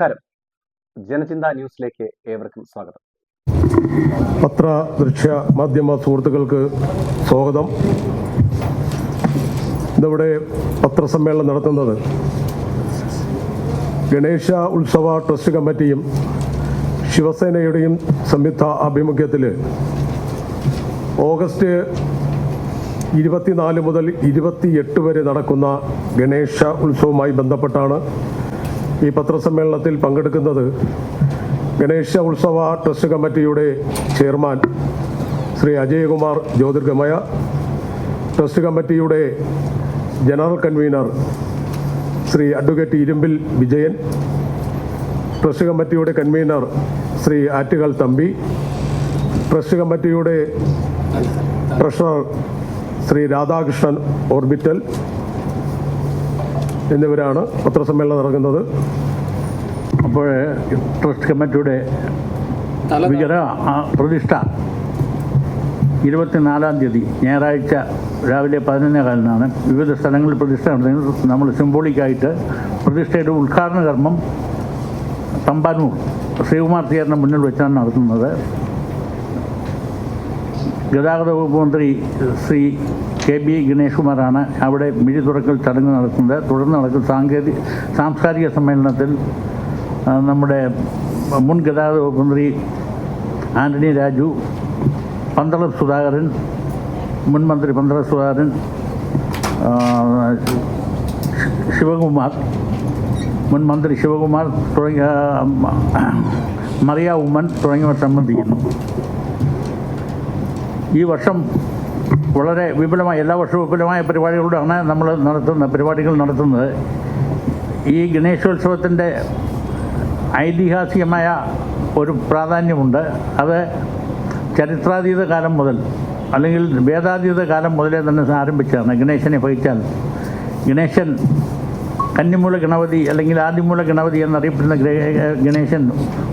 നമസ്കാരം. ജനചിന്ത ന്യൂസിലേക്ക് ഏവർക്കും സ്വാഗതം. പത്ര ദൃശ്യ മാധ്യമ സുഹൃത്തുക്കൾക്ക് സ്വാഗതം. ഇന്നിവിടെ പത്രസമ്മേളനം നടത്തുന്നത് ഗണേശ ഉത്സവ ട്രസ്റ്റ് കമ്മിറ്റിയും ശിവസേനയുടെയും സംയുക്ത ആഭിമുഖ്യത്തിൽ ഓഗസ്റ്റ് ഇരുപത്തിനാല് മുതൽ ഇരുപത്തിയെട്ട് വരെ നടക്കുന്ന ഗണേശ ഉത്സവവുമായി ബന്ധപ്പെട്ടാണ് ഈ പത്രസമ്മേളനത്തിൽ പങ്കെടുക്കുന്നത് ഗണേശ ഉത്സവ ട്രസ്റ്റ് കമ്മിറ്റിയുടെ ചെയർമാൻ ശ്രീ അജയകുമാർ ജ്യോതിർഗമയ ട്രസ്റ്റ് കമ്മിറ്റിയുടെ general convener Shri advocate Irumbil Vijayan trust കമ്മിറ്റിയുടെ കൺവീനർ ശ്രീ ആറ്റുകാൽ തമ്പി ട്രസ്റ്റ് കമ്മിറ്റിയുടെ ട്രഷറർ ശ്രീ രാധാകൃഷ്ണൻ ഓർബിറ്റൽ എന്നിവരാണ് പത്രസമ്മേളനം നടക്കുന്നത്. അപ്പോൾ ട്രസ്റ്റ് കമ്മിറ്റിയുടെ ആ, പ്രതിഷ്ഠ ഇരുപത്തിനാലാം തീയതി ഞായറാഴ്ച രാവിലെ പതിനൊന്നേ കാലിനാണ്. വിവിധ സ്ഥലങ്ങളിൽ പ്രതിഷ്ഠ നടത്തുന്നത്. നമ്മൾ സിംബോളിക്കായിട്ട് പ്രതിഷ്ഠയുടെ ഉദ്ഘാടന കർമ്മം തമ്പാനൂർ ശ്രീകുമാർ തിയറിന് മുന്നിൽ വെച്ചാണ് നടത്തുന്നത്. ഗതാഗത വകുപ്പ് മന്ത്രി ശ്രീ കെ ബി ഗണേഷ്കുമാറാണ് അവിടെ മിഴി തുറക്കൽ ചടങ്ങ് നടത്തുന്നത് തുടർന്ന് നടക്കുന്ന സാങ്കേതിക സാംസ്കാരിക സമ്മേളനത്തിൽ നമ്മുടെ മുൻ ഗതാഗത വകുപ്പ് മന്ത്രി ആന്റണി രാജു പന്തളം സുധാകരൻ മുൻ മന്ത്രി പന്തളം സുധാകരൻ ശിവകുമാർ മുൻ മന്ത്രി ശിവകുമാർ തുടങ്ങിയ മറിയ ഉമ്മൻ തുടങ്ങിയവർ സംബന്ധിക്കുന്നു. ഈ വർഷം വളരെ വിപുലമായ എല്ലാ വർഷവും വിപുലമായ പരിപാടികളോടാണ് നമ്മൾ നടത്തുന്ന പരിപാടികൾ നടത്തുന്നത്. ഈ ഗണേശോത്സവത്തിന്റെ ഐതിഹാസികമായ ഒരു പ്രാധാന്യമുണ്ട്. അത് ചരിത്രാതീത കാലം മുതൽ അല്ലെങ്കിൽ വേദാതീത കാലം മുതലേ തന്നെ ആരംഭിച്ചതാണ്. ഗണേശനെ ഭയിച്ചാൽ ഗണേശൻ കന്നിമൂല ഗണപതി അല്ലെങ്കിൽ ആദിമൂല ഗണപതി എന്നറിയപ്പെടുന്ന ഗണേശൻ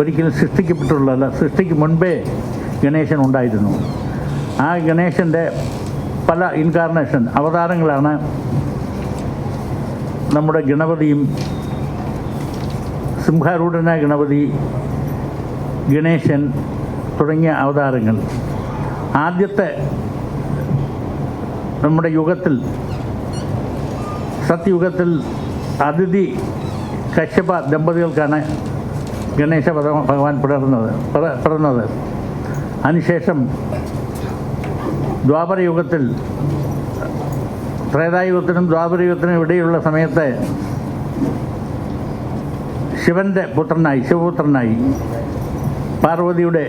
ഒരിക്കലും സൃഷ്ടിക്കപ്പെട്ടുള്ളതല്ല സൃഷ്ടിക്ക് മുൻപേ ഗണേശൻ ഉണ്ടായിരുന്നു. ആ ഗണേശന്റെ പല ഇൻകാർണേഷൻ അവതാരങ്ങളാണ് നമ്മുടെ ഗണപതിയും സിംഹാരൂഢനായ ഗണപതി ഗണേശൻ തുടങ്ങിയ അവതാരങ്ങൾ. ആദ്യത്തെ നമ്മുടെ യുഗത്തിൽ സത്യുഗത്തിൽ അതിഥി കശ്യപ ദമ്പതികൾക്കാണ് ഗണേശ ഭഗവാൻ പിറന്നത് പിറന്നത് അതിനുശേഷം ദ്വാപരയുഗത്തിൽ ത്രേതായുഗത്തിനും ദ്വാപരയുഗത്തിനും ഇടയിലുള്ള സമയത്ത് ശിവന്റെ പുത്രനായി ശിവപുത്രനായി പാർവതിയുടെ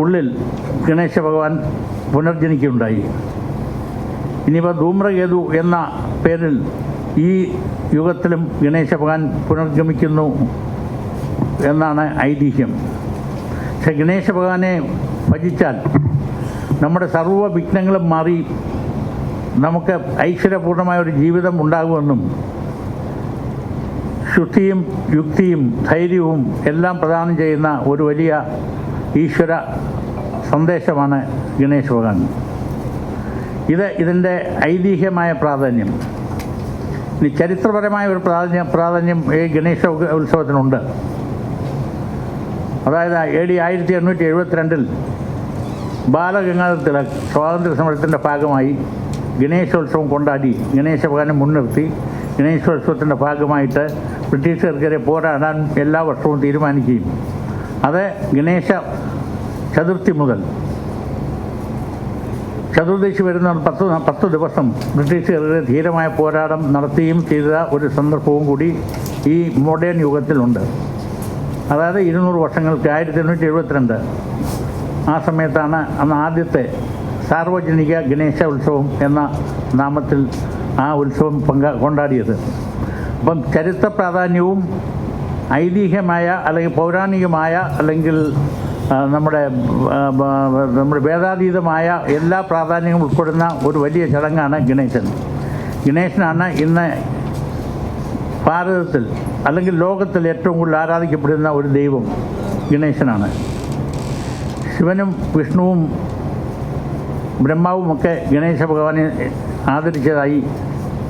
ഉള്ളിൽ ഗണേശ ഭഗവാൻ പുനർജനിക്കുകയുണ്ടായി. ഇനിയിപ്പോൾ ധൂമ്രകേതു എന്ന പേരിൽ ഈ യുഗത്തിലും ഗണേശ ഭഗവാൻ പുനർഗമിക്കുന്നു എന്നാണ് ഐതിഹ്യം. പക്ഷെ ഗണേശ ഭഗവാനെ ഭജിച്ചാൽ നമ്മുടെ സർവ വിഘ്നങ്ങളും മാറി നമുക്ക് ഐശ്വര്യപൂർണമായ ഒരു ജീവിതം ഉണ്ടാകുമെന്നും ശുദ്ധിയും യുക്തിയും ധൈര്യവും എല്ലാം പ്രദാനം ചെയ്യുന്ന ഒരു വലിയ ഈശ്വര സന്ദേശമാണ് ഗണേശ ഭഗവാൻ. ഇത് ഇതിന്റെ ഐതിഹ്യമായ പ്രാധാന്യം. ഇനി ചരിത്രപരമായ ഒരു പ്രാധാന്യം പ്രാധാന്യം ഈ ഗണേശ ഉത്സവത്തിനുണ്ട്. അതായത് എ ഡി ആയിരത്തി എണ്ണൂറ്റി എഴുപത്തിരണ്ടിൽ ബാലഗംഗാധര തിലക് സ്വാതന്ത്ര്യ സമരത്തിന്റെ ഭാഗമായി ഗണേശോത്സവം കൊണ്ടാടി ഗണേശ ഭഗവാനെ മുൻനിർത്തി ഗണേശോത്സവത്തിന്റെ ഭാഗമായിട്ട് ബ്രിട്ടീഷുകാർക്കെതിരെ പോരാടാൻ എല്ലാ വർഷവും തീരുമാനിക്കുകയും. അത് ഗണേശ ചതുർത്ഥി മുതൽ ചതുർദശി വരുന്ന പത്ത് പത്ത് ദിവസം ബ്രിട്ടീഷുകാരുടെ ധീരമായ പോരാട്ടം നടത്തുകയും ചെയ്ത ഒരു സന്ദർഭവും കൂടി ഈ മോഡേൺ യുഗത്തിലുണ്ട്. അതായത് ഇരുന്നൂറ് വർഷങ്ങൾക്ക് ആയിരത്തി എണ്ണൂറ്റി എഴുപത്തിരണ്ട് ആ സമയത്താണ് അന്ന് ആദ്യത്തെ സാർവജനിക ഗണേശ ഉത്സവം എന്ന നാമത്തിൽ ആ ഉത്സവം പങ്ക കൊണ്ടാടിയത്. അപ്പം ചരിത്ര പ്രാധാന്യവും ഐതിഹ്യമായ അല്ലെങ്കിൽ പൗരാണികമായ അല്ലെങ്കിൽ നമ്മുടെ നമ്മുടെ വേദാതീതമായ എല്ലാ പ്രാധാന്യങ്ങളും ഉൾപ്പെടുന്ന ഒരു വലിയ ചടങ്ങാണ് ഗണേശൻ. ഗണേശനാണ് ഇന്ന് ഭാരതത്തിൽ അല്ലെങ്കിൽ ലോകത്തിൽ ഏറ്റവും കൂടുതൽ ആരാധിക്കപ്പെടുന്ന ഒരു ദൈവം ഗണേശനാണ്. ശിവനും വിഷ്ണുവും ബ്രഹ്മാവുമൊക്കെ ഗണേശ ഭഗവാനെ ആദരിച്ചതായി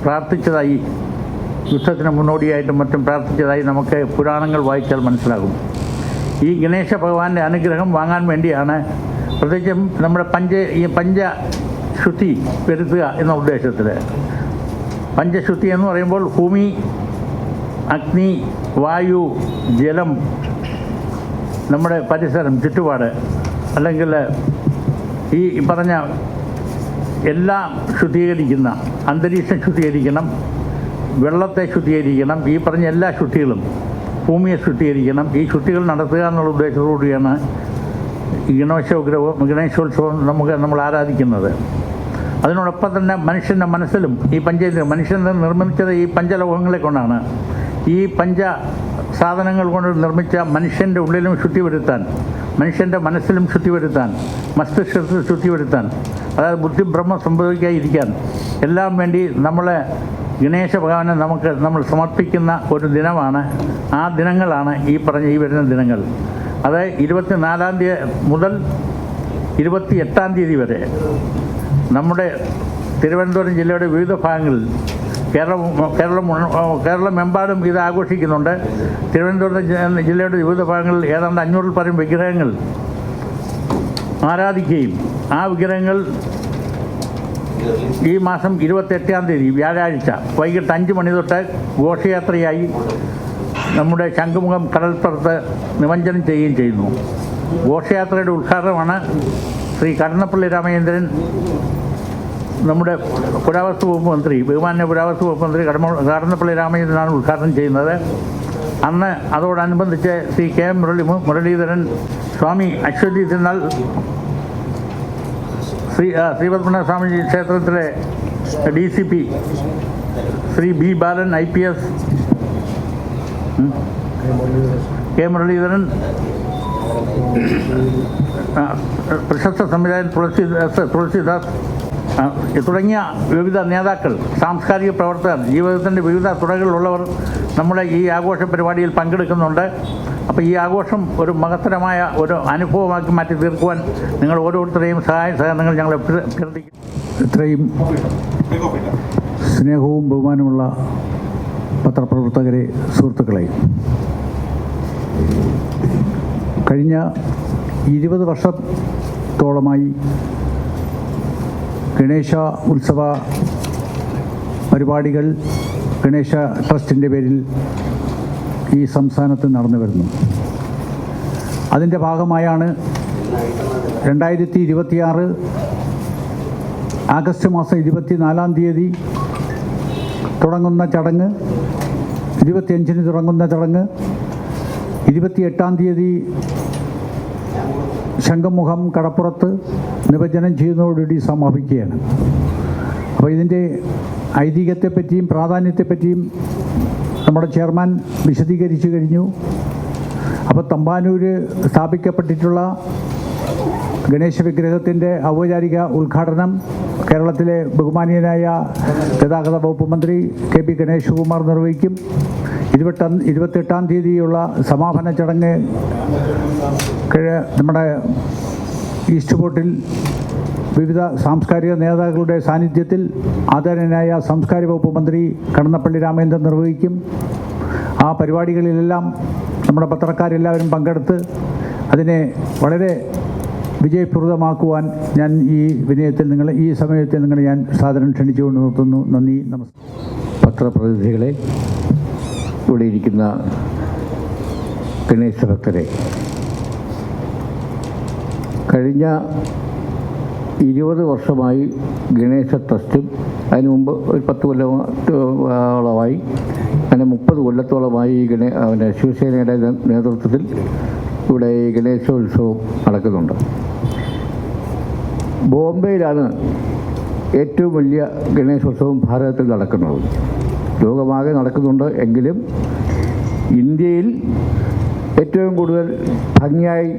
പ്രാർത്ഥിച്ചതായി യുദ്ധത്തിന് മുന്നോടിയായിട്ടും മറ്റും പ്രാർത്ഥിച്ചതായി നമുക്ക് പുരാണങ്ങൾ വായിച്ചാൽ മനസ്സിലാകും. ഈ ഗണേശ ഭഗവാന്റെ അനുഗ്രഹം വാങ്ങാൻ വേണ്ടിയാണ് പ്രത്യേകിച്ചും നമ്മുടെ പഞ്ച ഈ പഞ്ചശുദ്ധി വരുത്തുക എന്ന ഉദ്ദേശത്തിൽ. പഞ്ചശുദ്ധി എന്ന് പറയുമ്പോൾ ഭൂമി അഗ്നി വായു ജലം നമ്മുടെ പരിസരം ചുറ്റുപാട് അല്ലെങ്കിൽ ഈ പറഞ്ഞ എല്ലാം ശുദ്ധീകരിക്കുന്ന അന്തരീക്ഷം ശുദ്ധീകരിക്കണം വെള്ളത്തെ ശുദ്ധീകരിക്കണം ഈ പറഞ്ഞ എല്ലാ ശുദ്ധികളും ഭൂമിയെ ശുദ്ധീകരിക്കണം ഈ ശുദ്ധികൾ നടത്തുക എന്നുള്ള ഉദ്ദേശത്തോടുകൂടിയാണ് ഈ ഗണേശോഗ്രഹവും ഗണേശോത്സവം നമുക്ക് നമ്മൾ ആരാധിക്കുന്നത്. അതിനോടൊപ്പം തന്നെ മനുഷ്യന്റെ മനസ്സിലും ഈ പഞ്ചേന്ദ്രിയം മനുഷ്യൻ നിർമ്മിച്ചത് ഈ പഞ്ചലോകങ്ങളെ കൊണ്ടാണ്. ഈ പഞ്ച സാധനങ്ങൾ കൊണ്ട് നിർമ്മിച്ച മനുഷ്യന്റെ ഉള്ളിലും ശുദ്ധി വരുത്താൻ മനുഷ്യന്റെ മനസ്സിലും ശുദ്ധി വരുത്താൻ മസ്തിഷ്കത്തിൽ ശുദ്ധി വരുത്താൻ അതായത് ബുദ്ധിഭ്രമം സംഭവിക്കാതിരിക്കാൻ എല്ലാം വേണ്ടി നമ്മളെ ഗണേശ ഭഗവാനെ നമുക്ക് നമ്മൾ സമർപ്പിക്കുന്ന ഒരു ദിനമാണ് ആ ദിനങ്ങളാണ് ഈ പറഞ്ഞ ഈ വരുന്ന ദിനങ്ങൾ. അത് ഇരുപത്തിനാലാം തീയതി മുതൽ ഇരുപത്തി എട്ടാം തീയതി വരെ നമ്മുടെ തിരുവനന്തപുരം ജില്ലയുടെ വിവിധ ഭാഗങ്ങളിൽ കേരളം കേരളം കേരളമെമ്പാടും ഇത് ആഘോഷിക്കുന്നുണ്ട്. തിരുവനന്തപുരം ജില്ലയുടെ വിവിധ ഭാഗങ്ങളിൽ ഏതാണ്ട് അഞ്ഞൂറിൽ പരം വിഗ്രഹങ്ങൾ ആരാധിക്കുകയും ആ വിഗ്രഹങ്ങൾ ഈ മാസം ഇരുപത്തെട്ടാം തീയതി വ്യാഴാഴ്ച വൈകിട്ട് അഞ്ച് മണി തൊട്ട് ഘോഷയാത്രയായി നമ്മുടെ ശംഖുമുഖം കടൽപ്പുറത്ത് നിമഞ്ജനം ചെയ്യുകയും ചെയ്യുന്നു. ഘോഷയാത്രയുടെ ഉദ്ഘാടനമാണ് ശ്രീ കടന്നപ്പള്ളി രാമചന്ദ്രൻ നമ്മുടെ പുരാവസ്തു വകുപ്പ് മന്ത്രി ബഹുമാന്യ പുരാവസ്തു വകുപ്പ് മന്ത്രി കടമ കടന്നപ്പള്ളി രാമചന്ദ്രനാണ് ഉദ്ഘാടനം ചെയ്യുന്നത്. അന്ന് അതോടനുബന്ധിച്ച് ശ്രീ കെ എം മുരളി മുരളീധരൻ സ്വാമി അശ്വതി തിരുനാൾ ശ്രീ ശ്രീപത്മനാഭ സ്വാമിജി ക്ഷേത്രത്തിലെ D C P Shri B Balan I P S K Muraleedharan പ്രശസ്ത സംവിധായകൻ തുളസിദാസ് തുളസിദാസ് തുടങ്ങിയ വിവിധ നേതാക്കൾ സാംസ്കാരിക പ്രവർത്തകർ ജീവിതത്തിന്റെ വിവിധ തുറകളിലുള്ളവർ നമ്മുടെ ഈ ആഘോഷ പരിപാടിയിൽ പങ്കെടുക്കുന്നുണ്ട്. അപ്പോൾ ഈ ആഘോഷം ഒരു മഹത്തരമായ ഒരു അനുഭവമാക്കി മാറ്റി തീർക്കുവാൻ നിങ്ങൾ ഓരോരുത്തരെയും സഹായ സഹകരണങ്ങൾ ഞങ്ങൾ അഭ്യർത്ഥിക്കും ഇത്രയും സ്നേഹവും ബഹുമാനമുള്ള പത്രപ്രവർത്തകരെ സുഹൃത്തുക്കളെ കഴിഞ്ഞ ഇരുപത് വർഷത്തോളമായി ഗണേശ ഉത്സവ പരിപാടികൾ ഗണേശ ട്രസ്റ്റിന്റെ പേരിൽ ഈ സംസ്ഥാനത്ത് നടന്നു വരുന്നു. അതിന്റെ ഭാഗമായാണ് രണ്ടായിരത്തി ഇരുപത്തിയാറ് ആഗസ്റ്റ് മാസം ഇരുപത്തിനാലാം തീയതി തുടങ്ങുന്ന ചടങ്ങ് ഇരുപത്തിയഞ്ചിന് തുടങ്ങുന്ന ചടങ്ങ് ഇരുപത്തിയെട്ടാം തീയതി ശംഖമുഖം കടപ്പുറത്ത് നിമജ്ജനം ചെയ്യുന്നതോടുകൂടി സമാപിക്കുകയാണ്. അപ്പോൾ ഇതിന്റെ ഐതിഹ്യത്തെപ്പറ്റിയും പ്രാധാന്യത്തെപ്പറ്റിയും നമ്മുടെ ചെയർമാൻ വിശദീകരിച്ചു കഴിഞ്ഞു. അപ്പോൾ തമ്പാനൂര് സ്ഥാപിക്കപ്പെട്ടിട്ടുള്ള ഗണേശ വിഗ്രഹത്തിന്റെ ഔപചാരിക ഉദ്ഘാടനം കേരളത്തിലെ ബഹുമാനീയനായ ഗതാഗത വകുപ്പ് മന്ത്രി കെ പി ഗണേഷ് കുമാർ നിർവഹിക്കും. ഇരുപത്തെട്ടാം ഇരുപത്തെട്ടാം തീയതിയുള്ള സമാപന ചടങ്ങ് കിഴ- നമ്മുടെ ഈസ്റ്റ് പോർട്ടിൽ വിവിധ സാംസ്കാരിക നേതാക്കളുടെ സാന്നിധ്യത്തിൽ ആദരണീയനായ സാംസ്കാരിക വകുപ്പ് മന്ത്രി കടന്നപ്പള്ളി രാമേന്ദ്രൻ നിർവഹിക്കും. ആ പരിപാടികളിലെല്ലാം നമ്മുടെ പത്രക്കാരെല്ലാവരും പങ്കെടുത്ത് അതിനെ വളരെ വിജയപ്രദമാക്കുവാൻ ഞാൻ ഈ വിനയത്തിൽ നിങ്ങൾ ഈ സമയത്തിൽ നിങ്ങൾ ഞാൻ സാധനം ക്ഷണിച്ചുകൊണ്ട് നിർത്തുന്നു. നന്ദി നമസ്കാരം. പത്രപ്രതിനിധികളെ ഇവിടെ ഇരിക്കുന്ന ഗണേശ ഭക്തരെ കഴിഞ്ഞ ഇരുപത് വർഷമായി ഗണേശ ട്രസ്റ്റും അതിന് മുമ്പ് ഒരു പത്ത് കൊല്ലത്തോളമായി അങ്ങനെ മുപ്പത് കൊല്ലത്തോളമായി ഈ ഗണേ പിന്നെ ശിവസേനയുടെ നേതൃത്വത്തിൽ ഇവിടെ ഈ ഗണേശോത്സവം നടക്കുന്നുണ്ട്. ബോംബെയിലാണ് ഏറ്റവും വലിയ ഗണേശോത്സവം ഭാരതത്തിൽ നടക്കുന്നത്. ലോകമാകെ നടക്കുന്നുണ്ട് എങ്കിലും ഇന്ത്യയിൽ ഏറ്റവും കൂടുതൽ ഭംഗിയായി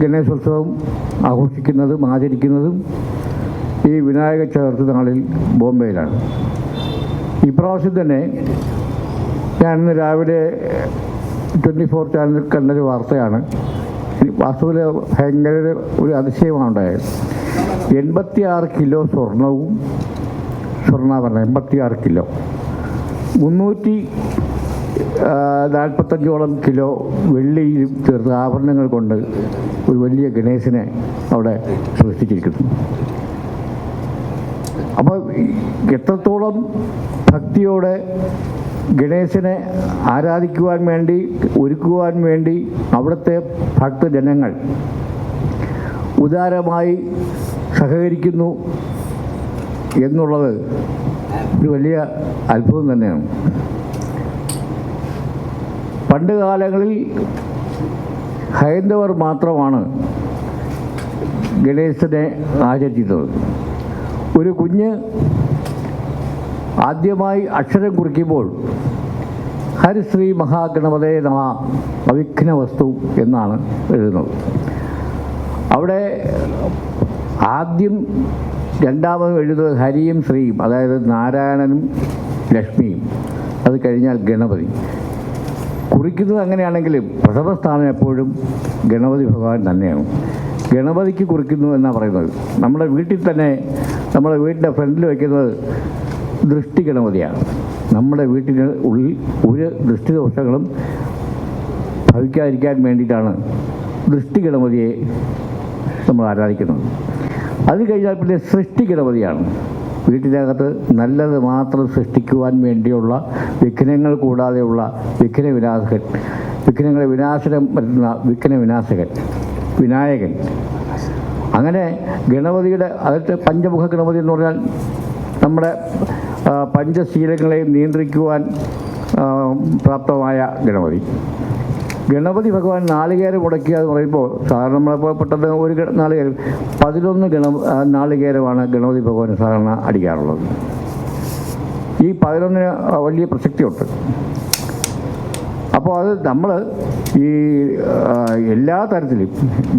ഗണേശോത്സവം ആഘോഷിക്കുന്നതും ആചരിക്കുന്നതും ഈ വിനായക ചതുർത്ഥി നാളിൽ ബോംബെയിലാണ്. ഇപ്രാവശ്യം തന്നെ ഞാൻ ഇന്ന് രാവിലെ ട്വന്റി ഫോർ ചാനലിൽ കണ്ടൊരു വാർത്തയാണ്. വാസ്തുവിൽ ഭയങ്കര ഒരു- അതിശയമാണ് ഉണ്ടായത് എൺപത്തി ആറ് കിലോ സ്വർണവും സ്വർണാഭരണം എൺപത്തി ആറ് കിലോ. മുന്നൂറ്റി നാൽപ്പത്തഞ്ചോളം കിലോ വെള്ളിയിലും തീർത്ത ആഭരണങ്ങൾ കൊണ്ട് ഒരു വലിയ ഗണേശനെ അവിടെ സൃഷ്ടിച്ചിരിക്കുന്നു. അപ്പോൾ എത്രത്തോളം ഭക്തിയോടെ ഗണേശനെ ആരാധിക്കുവാൻ വേണ്ടി ഒരുക്കുവാൻ വേണ്ടി അവിടുത്തെ ഭക്തജനങ്ങൾ ഉദാരമായി സഹകരിക്കുന്നു എന്നുള്ളത് ഒരു വലിയ അത്ഭുതം തന്നെയാണ്. പണ്ട് കാലങ്ങളിൽ ഹൈന്ദവർ മാത്രമാണ് ഗണേശനെ ആചരിച്ചിരുന്നത്. ഒരു കുഞ്ഞ് ആദ്യമായി അക്ഷരം കുറിക്കുമ്പോൾ ഹരിശ്രീ മഹാഗണപതേ നമ അവിഘ്ന വസ്തു എന്നാണ് എഴുതുന്നത്. അവിടെ ആദ്യം രണ്ടാമത് എഴുതുന്നത് ഹരിയും ശ്രീയും അതായത് നാരായണനും ലക്ഷ്മിയും. അത് കഴിഞ്ഞാൽ ഗണപതി. കുറിക്കുന്നത് അങ്ങനെയാണെങ്കിലും പ്രഥമ സ്ഥാനം എപ്പോഴും ഗണപതി ഭഗവാൻ തന്നെയാണ്. ഗണപതിക്ക് കുറിക്കുന്നു എന്നാണ് പറയുന്നത്. നമ്മുടെ വീട്ടിൽ തന്നെ നമ്മുടെ വീടിന്റെ ഫ്രണ്ടിൽ വയ്ക്കുന്നത് ദൃഷ്ടി ഗണപതിയാണ്. നമ്മുടെ വീട്ടിന് ഉള്ളിൽ ഒരു ദൃഷ്ടി ദോഷങ്ങളും ഭവിക്കാതിരിക്കാൻ വേണ്ടിയിട്ടാണ് ദൃഷ്ടി ഗണപതിയെ നമ്മൾ ആരാധിക്കുന്നത്. അത് കഴിഞ്ഞാൽ പിന്നെ സൃഷ്ടി ഗണപതിയാണ്. വീട്ടിനകത്ത് നല്ലത് മാത്രം സൃഷ്ടിക്കുവാൻ വേണ്ടിയുള്ള വിഘ്നങ്ങൾ കൂടാതെയുള്ള വിഘ്ന വിനാശകൻ വിഘ്നങ്ങളെ വിനാശനം പറ്റുന്ന വിഘ്ന വിനാശകൻ വിനായകൻ. അങ്ങനെ ഗണപതിയുടെ അതായത് പഞ്ചമുഖ ഗണപതി എന്ന് പറഞ്ഞാൽ നമ്മുടെ പഞ്ചശീലങ്ങളെയും പഞ്ചശീലങ്ങളെ നിയന്ത്രിക്കുവാൻ പ്രാപ്തമായ ഗണപതി. ഗണപതി ഭഗവാൻ നാളികേരം മുടക്കുക എന്ന് പറയുമ്പോൾ സാധാരണ നമ്മളിപ്പോൾ പെട്ടെന്ന് ഒരു നാളികേരം പതിനൊന്ന് ഗണ നാളികേരമാണ് ഗണപതി ഭഗവാൻ സാധാരണ അടിക്കാറുള്ളത്. ഈ പതിനൊന്നിന് വലിയ പ്രസക്തിയുണ്ട്. അപ്പോൾ അത് നമ്മൾ ഈ എല്ലാ തരത്തിലും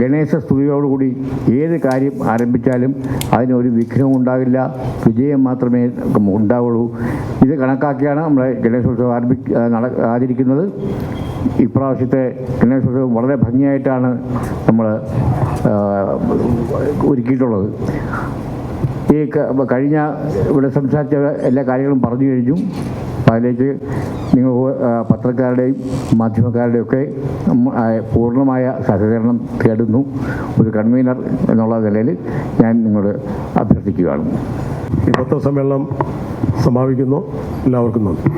ഗണേശ സ്തുതിയോടുകൂടി ഏത് കാര്യം ആരംഭിച്ചാലും അതിനൊരു വിഘ്നവും ഉണ്ടാകില്ല വിജയം മാത്രമേ ഉണ്ടാവുള്ളൂ. ഇത് കണക്കാക്കിയാണ് നമ്മളെ ഗണേശോത്സവം ആരംഭി ആചരിക്കുന്നത്. ഇപ്രാവശ്യത്തെ ഗണേശോത്സവം വളരെ ഭംഗിയായിട്ടാണ് നമ്മൾ ഒരുക്കിയിട്ടുള്ളത്. ഈ കഴിഞ്ഞ ഇവിടെ സംസാരിച്ച എല്ലാ കാര്യങ്ങളും പറഞ്ഞു കഴിഞ്ഞു. അതിലേക്ക് നിങ്ങൾ പത്രക്കാരുടെയും മാധ്യമക്കാരുടെയും ഒക്കെ ആ, പൂർണമായ സഹകരണം തേടുന്നു. ഒരു കൺവീനർ എന്നുള്ള നിലയിൽ ഞാൻ നിങ്ങളോട് അഭ്യർത്ഥിക്കുകയാണ്. ഈ പത്രസമ്മേളനം സമാപിക്കുന്നു. എല്ലാവർക്കും നന്ദി.